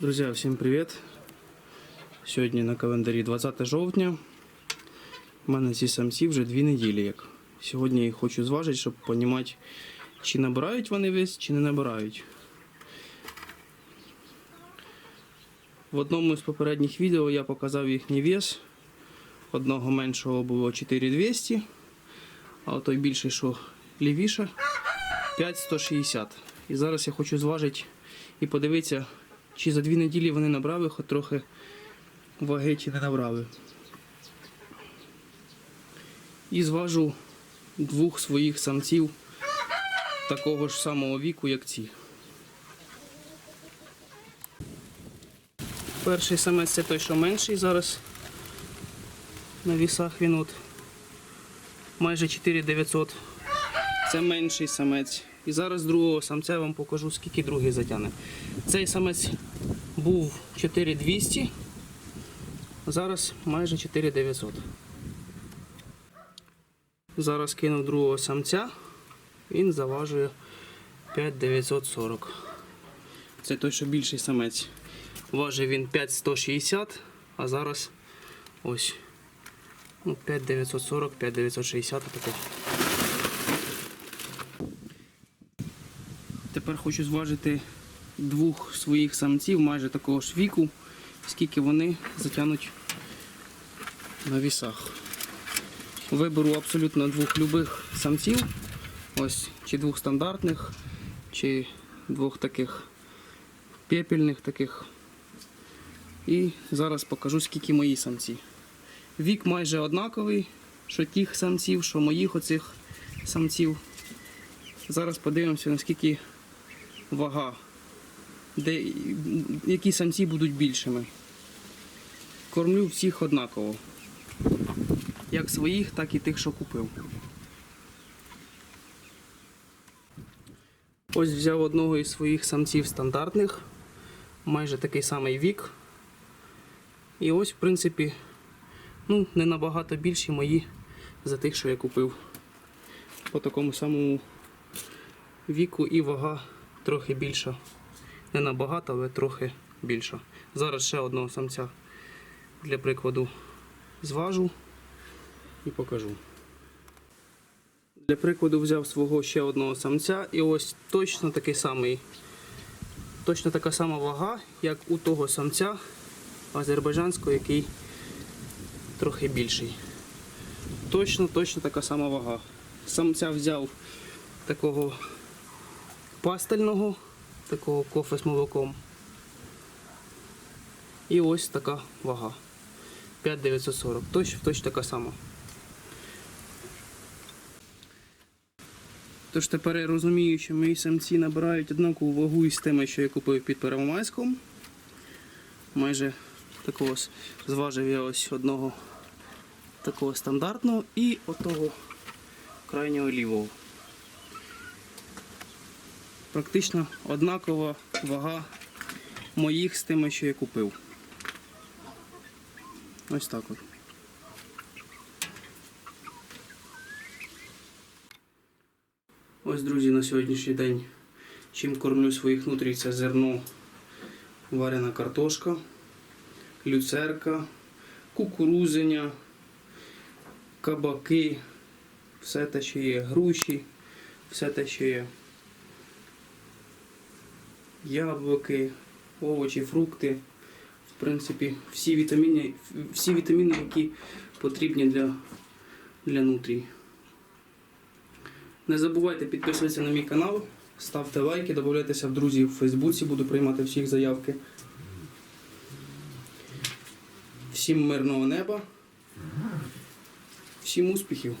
Друзі, всім привіт! Сьогодні на календарі 20 жовтня. У мене ці самці вже дві неділі. як. Сьогодні їх хочу зважити, щоб розуміти, чи набирають вони вес, чи не набирають. В одному з попередніх відео я показав їхній вес. Одного меншого було 4200, а той більший, що лівіше, 5160. І зараз я хочу зважити і подивитися, чи за дві неділі вони набрали хоч трохи ваги, чи не набрали. І зважу двох своїх самців такого ж самого віку, як ці. Перший самець це той, що менший зараз. На вісах він от майже 4900. Це менший самець. І зараз другого самця я вам покажу, скільки другий затягне. Цей самець був 4200, зараз майже 4900. Зараз кинув другого самця, він заважує 5940. Це той, що більший самець. Важив він 5160, а зараз ось ну, 5940, 5960 таке. Тепер хочу зважити двох своїх самців майже такого ж віку, скільки вони затягнуть на вісах. Виберу абсолютно двох любих самців, ось чи двох стандартних, чи двох таких пепельних таких. І зараз покажу, скільки мої самці. Вік майже однаковий, що тих самців, що моїх оцих самців. Зараз подивимося, наскільки вага, де, які самці будуть більшими. Кормлю всіх однаково. Як своїх, так і тих, що купив. Ось взяв одного із своїх самців стандартних, майже такий самий вік. І ось, в принципі, ну, не набагато більші мої за тих, що я купив. По такому самому віку і вага трохи більша. Не набагато, але трохи більша. Зараз ще одного самця для прикладу зважу і покажу. Для прикладу взяв свого ще одного самця і ось точно такий самий, точно така сама вага, як у того самця азербайджанського, який трохи більший. Точно, точно така сама вага. Самця взяв такого пастельного, такого кофе з молоком. І ось така вага. 5940. Точно, точно така сама. Тож тепер я розумію, що мої самці набирають однакову вагу із тими, що я купив під Первомайськом. Майже такого зважив я ось одного такого стандартного і отого крайнього лівого. Практично однакова вага моїх з тими, що я купив. Ось так от. Ось, друзі, на сьогоднішній день чим кормлю своїх нутрій це зерно, варена картошка, люцерка, кукурузиня, кабаки, все те, що є груші, все те, що є яблуки, овочі, фрукти. В принципі, всі вітаміни, всі вітаміни, які потрібні для, для нутрій. Не забувайте підписуватися на мій канал, ставте лайки, додавайтеся в друзі в Фейсбуці, буду приймати всіх заявки. Всім мирного неба, всім успіхів!